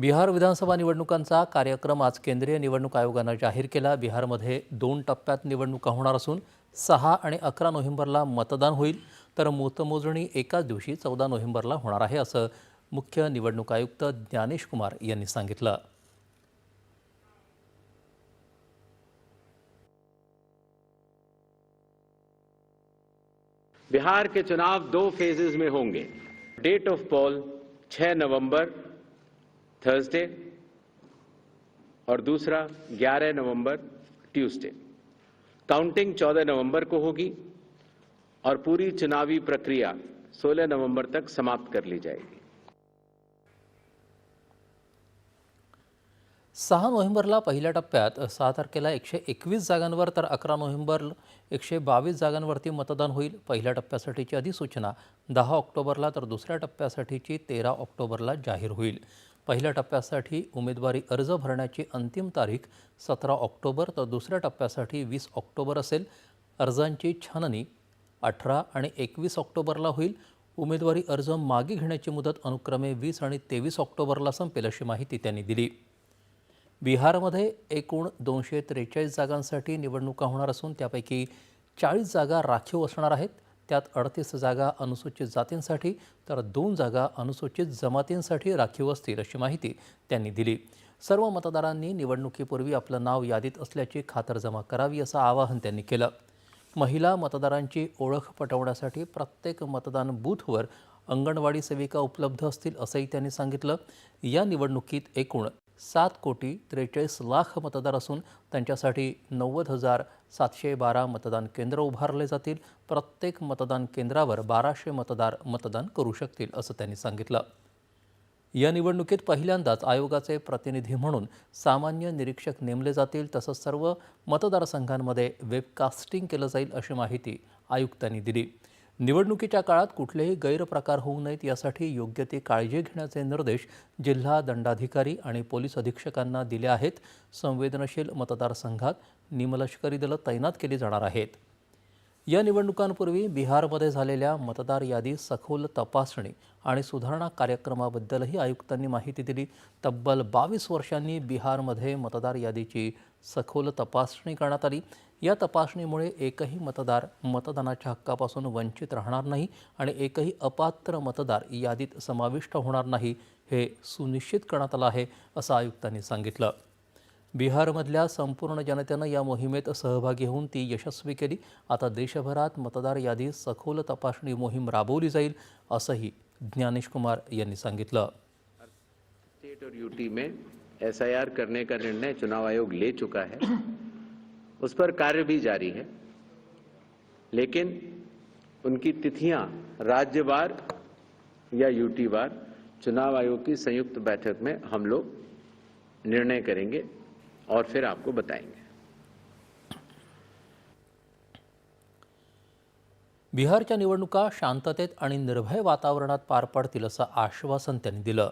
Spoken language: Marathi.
बिहार विधानसभा निवडणुकांचा कार्यक्रम आज केंद्रीय निवडणूक आयोगानं जाहीर केला. बिहारमध्ये दोन टप्प्यात निवडणुका होणार असून सहा आणि अकरा नोव्हेंबरला मतदान होईल. तर मतमोजणी एकाच दिवशी चौदा नोव्हेंबरला होणार आहे असं मुख्य निवडणूक आयुक्त ज्ञानेश कुमार यांनी सांगितलं. बिहार के चुनाव दो फेजेस में होंगे. डेट ऑफ पोल 6 नवंबर. थर्सडे और दूसरा 11 नवंबर, ट्यूसडे। काउंटिंग 14 नवंबर को होगी और पूरी चुनावी प्रक्रिया 16 नवंबर तक समाप्त कर ली जाएगी। सहा नोव्हेंबरला पहिल्या टप्प्यात सहा तारखेला एकशे एकवीस जागांवर तर अकरा नोव्हेंबर, एकशे बावीस जागांवरती मतदान होईल. पहिल्या टप्प्यासाठीची अधिसूचना दहा ऑक्टोबरला तर दुसऱ्या टप्प्यासाठीची तेरा ऑक्टोबरला जाहीर होईल. पहिल्या टप्प्यासाठी उमेदवारी अर्ज भरण्याची अंतिम तारीख सतरा ऑक्टोबर तर दुसऱ्या टप्प्यासाठी वीस ऑक्टोबर असेल. अर्जांची छाननी अठरा आणि एकवीस ऑक्टोबरला होईल. उमेदवारी अर्ज मागे घेण्याची मुदत अनुक्रमे वीस आणि तेवीस ऑक्टोबरला संपेल अशी माहिती त्यांनी दिली. बिहारमध्ये एकूण दोनशे त्रेचाळीस जागांसाठी निवडणुका होणार असून त्यापैकी चाळीस जागा राखीव असणार आहेत. त्यात अडतीस जागा अनुसूचित जातींसाठी तर दोन जागा अनुसूचित जमातींसाठी राखीव असतील अशी माहिती त्यांनी दिली. सर्व मतदारांनी निवडणुकीपूर्वी आपलं नाव यादीत असल्याची खातरजमा करावी असं आवाहन त्यांनी केलं. महिला मतदारांची ओळख पटवण्यासाठी प्रत्येक मतदान बूथवर अंगणवाडी सेविका उपलब्ध असतील असंही त्यांनी सांगितलं. या निवडणुकीत एकूण सात कोटी त्रेचाळीस लाख मतदार असून त्यांच्यासाठी नव्वद हजार सातशे बारा मतदान केंद्र उभारले जातील. प्रत्येक मतदान केंद्रावर बाराशे मतदार मतदान करू शकतील असं त्यांनी सांगितलं. या निवडणुकीत पहिल्यांदाच आयोगाचे प्रतिनिधी म्हणून सामान्य निरीक्षक नेमले जातील तसंच सर्व मतदारसंघांमध्ये वेबकास्टिंग केलं जाईल अशी माहिती आयुक्तांनी दिली. निवडणुकीच्या काळात कुठलेही गैरप्रकार होऊ नयेत यासाठी योग्य ती काळजी घेण्याचे निर्देश जिल्हा दंडाधिकारी आणि पोलीस अधीक्षकांना दिले आहेत. संवेदनशील मतदारसंघात निमलष्करी दलं तैनात केली जाणार आहेत. या निवडणुकांपूर्वी बिहारमध्ये झालेल्या मतदार यादी सखोल तपासणी आणि सुधारणा कार्यक्रमाबद्दलही आयुक्तांनी माहिती दिली. तब्बल बावीस वर्षांनी बिहारमध्ये मतदार यादीची सखोल तपासणी करण्यात आली. या तपासणीमुळे एकही मतदार मतदानाच्या हक्कापासून वंचित राहणार नाही आणि एकही अपात्र मतदार यादीत समाविष्ट होणार नाही हे सुनिश्चित करण्यात आलं आहे असं आयुक्तांनी सांगितलं. बिहारमधल्या संपूर्ण जनतेनं या मोहिमेत सहभागी होऊन ती यशस्वी केली. आता देशभरात मतदार यादी सखोल तपासणी मोहीम राबवली जाईल, असंही ज्ञानेश कुमार यांनी सांगितलं. स्टेट और यूटी में एसआईआर करने का निर्णय चुनाव आयोग ले चुका है। उस पर कार्य भी जारी है। लेकिन उनकी तिथियाँ राज्यवार या यूटी यूटीवार चुनाव आयोग की संयुक्त बैठक में हम लोग निर्णय करेंगे। और फिर आपको बताएंगे। बिहारच्या निवडणुका शांततेत आणि निर्भय वातावरणात पार पडतील असं आश्वासन त्यांनी दिलं.